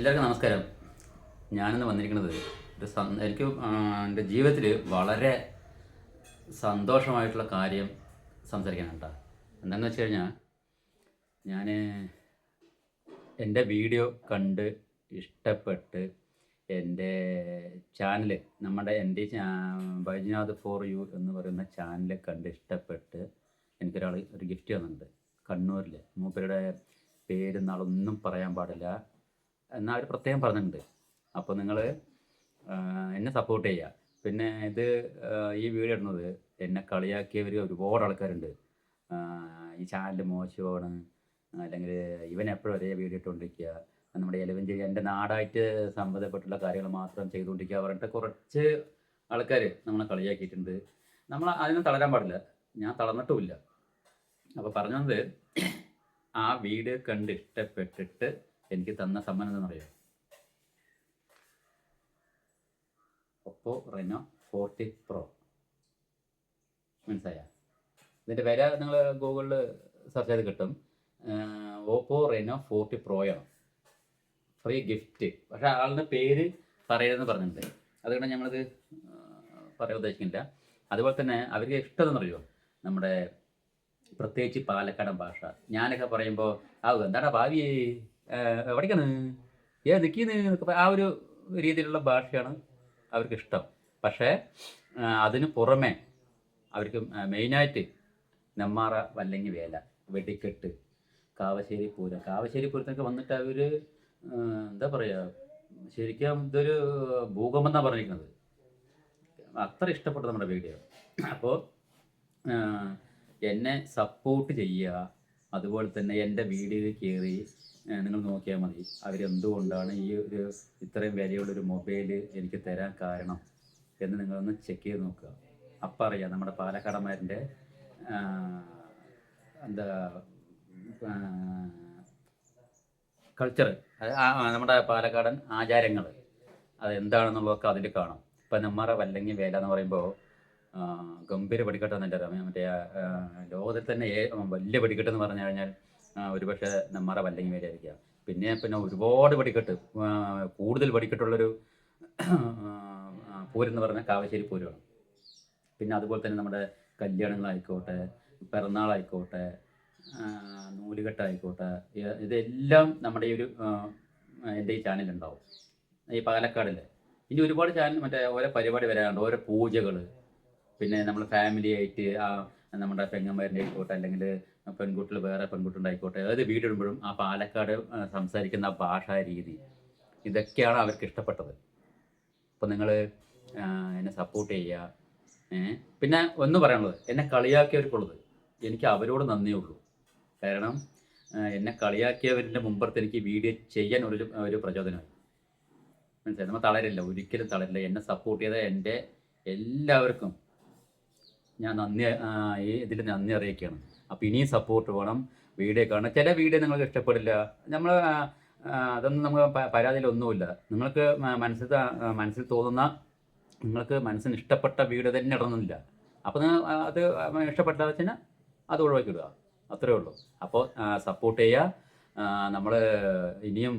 എല്ലാവർക്കും നമസ്കാരം. ഞാനിന്ന് വന്നിരിക്കുന്നത് എനിക്ക് എന്റെ ജീവിതത്തിൽ വളരെ സന്തോഷമായിട്ടുള്ള കാര്യം സംസാരിക്കാനാണ് കേട്ടോ എന്താണെന്ന് വെച്ച് കഴിഞ്ഞാൽ ഞാൻ എന്റെ വീഡിയോ കണ്ട് ഇഷ്ടപ്പെട്ട് എന്റെ ചാനൽ നമ്മുടെ എന്റെ വൈദ്യനാഥ് ഫോർ യു എന്ന് പറയുന്ന ചാനൽ കണ്ട് ഇഷ്ടപ്പെട്ട് എനിക്കൊരാൾ ഒരു ഗിഫ്റ്റ് തന്നിട്ടുണ്ട്. കണ്ണൂരിൽ മൂപ്പരുടെ പേര് നാളൊന്നും പറയാൻ പാടില്ല. എന്നാൽ അവർ പ്രത്യേകം പറഞ്ഞിട്ടുണ്ട്. അപ്പോൾ നിങ്ങൾ എന്നെ സപ്പോർട്ട് ചെയ്യുക പിന്നെ ഇത് ഈ വീഡിയോ ഇടുന്നത് എന്നെ കളിയാക്കിയവർ ഒരുപാട് ആൾക്കാരുണ്ട്. ഈ ചാനൽ മോശമാണ്. അല്ലെങ്കിൽ ഇവൻ എപ്പോഴും ഒരേ വീഡിയോ ഇട്ടുകൊണ്ടിരിക്കുക നമ്മുടെ എലവഞ്ചേരി എന്റെ നാടായിട്ട് സംബന്ധപ്പെട്ടുള്ള കാര്യങ്ങൾ മാത്രം ചെയ്തുകൊണ്ടിരിക്കുക പറഞ്ഞിട്ട് കുറച്ച് ആൾക്കാർ നമ്മളെ കളിയാക്കിയിട്ടുണ്ട്. നമ്മൾ അതിനും തളരാൻ പാടില്ല. ഞാൻ തളർന്നിട്ടുമില്ല. അപ്പോൾ പറഞ്ഞു വന്നത് ആ വീഡിയോ കണ്ട് ഇഷ്ടപ്പെട്ടിട്ട് എനിക്ക് തന്ന സമ്മാനം എന്താണെന്നറിയോ? ഒപ്പോ റെനോ ഫോർട്ടി പ്രോ മനസ്സിലായ? ഇതിന്റെ വില നിങ്ങൾ ഗൂഗിളിൽ സെർച്ച് ചെയ്ത് കിട്ടും. ഓപ്പോ റെനോ ഫോർട്ടി പ്രോയാണ് ഫ്രീ ഗിഫ്റ്റ് പക്ഷേ ആളുടെ പേര് പറയരുതെന്ന് പറഞ്ഞിട്ടുണ്ട്. അതുകൊണ്ട് ഞങ്ങളത് പറയാൻ ഉദ്ദേശിക്കുന്നില്ല. അതുപോലെ തന്നെ അവർക്ക് ഇഷ്ടം എന്നറിയോ നമ്മുടെ പ്രത്യേകിച്ച് പാലക്കാടൻ ഭാഷ. ഞാനൊക്കെ പറയുമ്പോൾ ആ എന്താടാ ഭാവി എവിടേക്കാണ്? ഏ നിൽക്കുന്നു ആ ഒരു രീതിയിലുള്ള ഭാഷയാണ് അവർക്ക് ഇഷ്ടം പക്ഷേ അതിന് പുറമെ അവർക്ക് മെയിനായിട്ട് നെമ്മാറ വല്ലങ്ങി വേല വെടിക്കെട്ട് കാവശ്ശേരി പൂരം. കാവശ്ശേരി പൂരത്തൊക്കെ വന്നിട്ട് അവർ എന്താ പറയുക ശരിക്കും ഇതൊരു ഭൂകമ്പം എന്നാണ് പറഞ്ഞിരിക്കുന്നത്. അത്ര ഇഷ്ടപ്പെട്ട നമ്മുടെ വീഡിയോ. അപ്പോൾ എന്നെ സപ്പോർട്ട് ചെയ്യുക അതുപോലെ തന്നെ എന്റെ വീഡിയോയിൽ കയറി നിങ്ങൾ നോക്കിയാൽ മതി. അവരെന്തുകൊണ്ടാണ് ഈ ഒരു ഇത്രയും വിലയുള്ളൊരു മൊബൈൽ എനിക്ക് തരാൻ കാരണം എന്ന് നിങ്ങളൊന്ന് ചെക്ക് ചെയ്ത് നോക്കുക. അപ്പം അറിയാം നമ്മുടെ പാലക്കാടന്മാരിന്റെ എന്താ കൾച്ചർ നമ്മുടെ പാലക്കാടൻ ആചാരങ്ങൾ അതെന്താണെന്നുള്ളതൊക്കെ അതിൽ കാണാം. ഇപ്പം നമ്മുടെ വല്ലങ്ങി വേല എന്ന് പറയുമ്പോൾ ഗംഭീര വെടിക്കെട്ടാണ് എന്റെ അറിയാം മറ്റേ ലോകത്തിൽ തന്നെ വലിയ വെടിക്കെട്ട് എന്ന് പറഞ്ഞു കഴിഞ്ഞാൽ ഒരുപക്ഷെ നമ്മുടെ വല്ലങ്ങി വേല ആയിരിക്കാം. പിന്നെ പിന്നെ ഒരുപാട് വെടിക്കെട്ട് കൂടുതൽ വെടിക്കെട്ടുള്ളൊരു ആ, പൂരം എന്ന് പറഞ്ഞാൽ കാവശ്ശേരി പൂരമാണ്. പിന്നെ അതുപോലെ തന്നെ നമ്മുടെ കല്യാണങ്ങളായിക്കോട്ടെ പിറന്നാളായിക്കോട്ടെ നൂലുകെട്ടായിക്കോട്ടെ ഇതെല്ലാം നമ്മുടെ ഈ ഒരു എന്റെ ഈ ചാനലുണ്ടാവും ഈ പാലക്കാടിൽ ഇനി ഒരുപാട് ചാനൽ മറ്റേ ഓരോ പരിപാടി വരാനുണ്ട് ഓരോ പൂജകൾ പിന്നെ നമ്മൾ ഫാമിലി ആയിട്ട് ആ നമ്മുടെ പെങ്ങന്മാരുടെ ആയിക്കോട്ടെ അല്ലെങ്കിൽ പെൺകുട്ടികൾ വേറെ പെൺകുട്ടികളുണ്ടായിക്കോട്ടെ അതായത് വീടിടുമ്പോഴും ആ പാലക്കാട് സംസാരിക്കുന്ന ആ ഭാഷാ രീതി ഇതൊക്കെയാണ് അവർക്ക് ഇഷ്ടപ്പെട്ടത്. അപ്പോൾ നിങ്ങൾ എന്നെ സപ്പോർട്ട് ചെയ്യുക. പിന്നെ ഒന്ന് പറയാനുള്ളത് എന്നെ കളിയാക്കിയവർക്കുള്ളത് എനിക്ക് അവരോട് നന്ദിയേ ഉള്ളൂ. കാരണം എന്നെ കളിയാക്കിയവരിന്റെ മുമ്പത്ത് എനിക്ക് വീഡിയോ ചെയ്യാൻ ഒരു ഒരു പ്രചോദനമായി. മനസ്സിലായി? നമ്മൾ തളരില്ല ഒരിക്കലും തളരില്ല. എന്നെ സപ്പോർട്ട് ചെയ്ത എന്റെ എല്ലാവർക്കും ഞാൻ നന്ദി ഈ ഇതിൽ നന്ദി അറിയിക്കുകയാണ്. അപ്പോൾ ഇനിയും സപ്പോർട്ട് വേണം. വീഡിയോ കാണാൻ ചില വീഡിയോ നിങ്ങൾക്ക് ഇഷ്ടപ്പെടില്ല. നമ്മൾ അതൊന്നും നമുക്ക് പരാതിയിലൊന്നുമില്ല. നിങ്ങൾക്ക് മനസ്സിൽ മനസ്സിൽ തോന്നുന്ന നിങ്ങൾക്ക് മനസ്സിന് ഇഷ്ടപ്പെട്ട വീഡിയോ തന്നെ ഇടണമെന്നില്ല. അപ്പോൾ അത് ഇഷ്ടപ്പെട്ടാൽ വെച്ചാൽ അത് ഒഴിവാക്കിയിടുക. അത്രേ ഉള്ളൂ. അപ്പോൾ സപ്പോർട്ട് ചെയ്യുക. നമ്മൾ ഇനിയും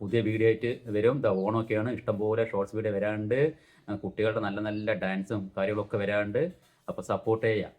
പുതിയ വീഡിയോ ആയിട്ട് വരും. ദ ഓണമൊക്കെയാണ്. ഇഷ്ടംപോലെ ഷോർട്സ് വീഡിയോ വരാണ്ട് കുട്ടികളുടെ നല്ല നല്ല ഡാൻസും കാര്യങ്ങളൊക്കെ വരാണ്ട് അപ്പോൾ സപ്പോർട്ട് ചെയ്യുക